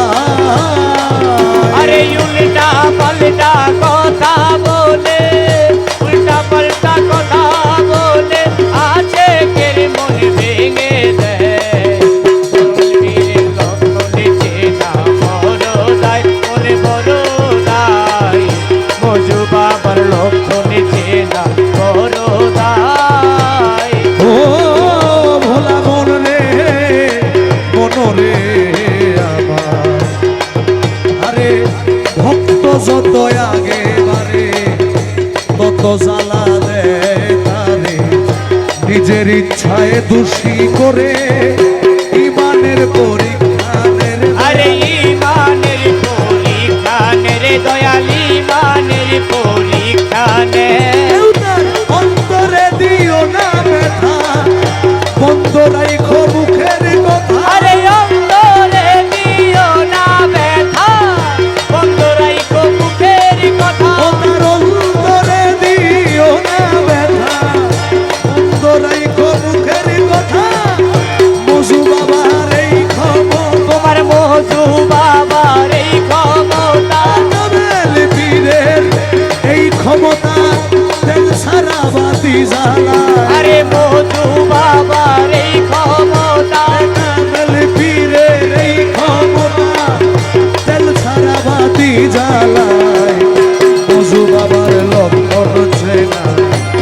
বড়দা আরে উল্টা পাল্টা কথা আরে ভক্ত যত আগে বারে তত জ্বালা দেয় তারে নিজের ইচ্ছায় দোষী করে ইমানের পরীক্ষানের আরে ইমানের পরীক্ষানের দয়াল ইমানের পরীক্ষানের জ্বালা আরে মজু বাবার এই ক্ষমতা নবেল পীরের এই ক্ষমতা তেল সারা বাতি জ্বালায়। মজু বাবার লক্ষণ চেনা।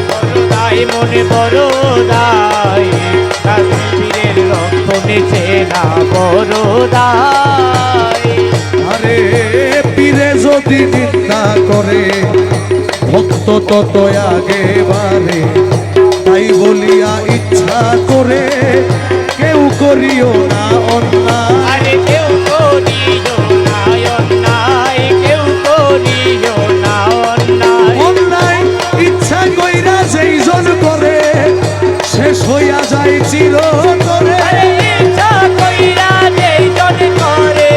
বড়দাই মনে বড়দাই কাশ্মীরের লক্ষণে চেনা বড়দাই। আরে পীরে যদি নিন্দা করে ভক্ত তত আগে বারে তাই বলিয়া ইচ্ছা করে কেউ করিও না অন্যায়। আরে কেউ করিও না অন্যায় কেউ করিও না অন্যায়। অন্যায় ইচ্ছা কইরা যেই জন করে শেষ হইয়া যায় চির করে আরে ইচ্ছা কইরা যেই জন করে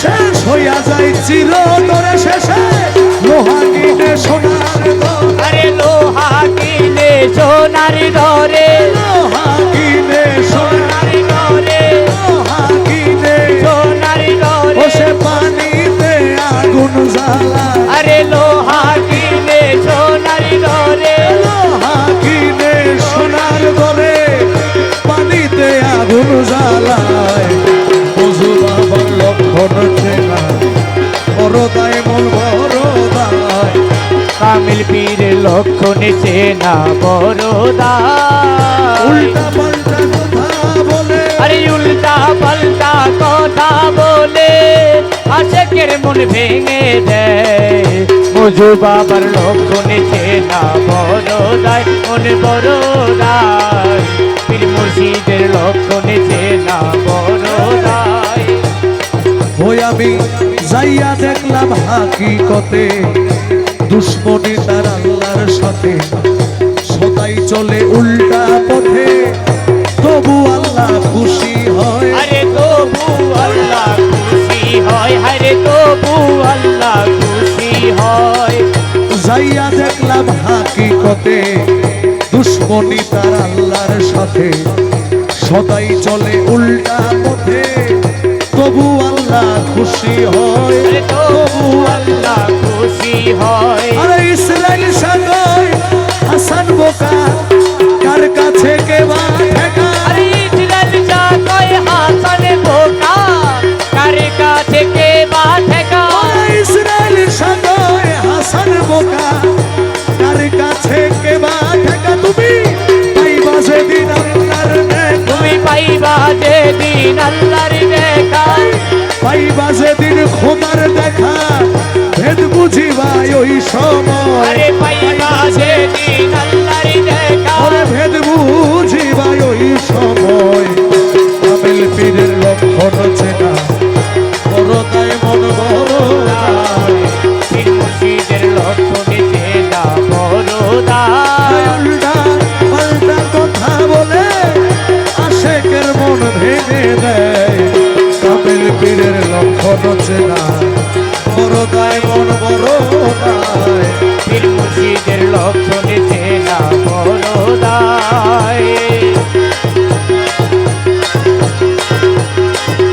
শেষ হইয়া যায় চির আরে লোহা কিনে সোনার দরে লোহা কিনে সোনার দরে পানিতে আগুন জ্বালায়। বজু বাবার লক্ষণ চেনা বড়দায় মন বড়দায় কামিল পীরের লক্ষণে চেনা উল্টা পাল্টা আশেকের মন ভেঙে দেয়। মজু বাবার লক্ষণে চেনা বড়দায় মন বড়দায় পীর মুর্শিদের লক্ষণে চেনা বড়দায় ওই আমি যাইয়া দেখলাম হাকিকতে, দুশ্মনী তার আল্লাহর সাথে। সদাই চলে উল্টা পথে, তবু আল্লাহ খুশি হয়। আরে তবু আল্লাহ খুশি হয়। যাইয়া দেখলাম হাকিকতে দুশ্মনী তার আল্লাহর সাথে। সদাই চলে উল্টা পথে তবু আল্লাহ খুশি হয়। আল্লাহর দেখা পাইবা সেদিন খোদার দেখা ভেদ বুঝিবাই ওই সময়। পাইবা যে পীর মুর্শিদের লক্ষ্য নিতে না বড় দায়।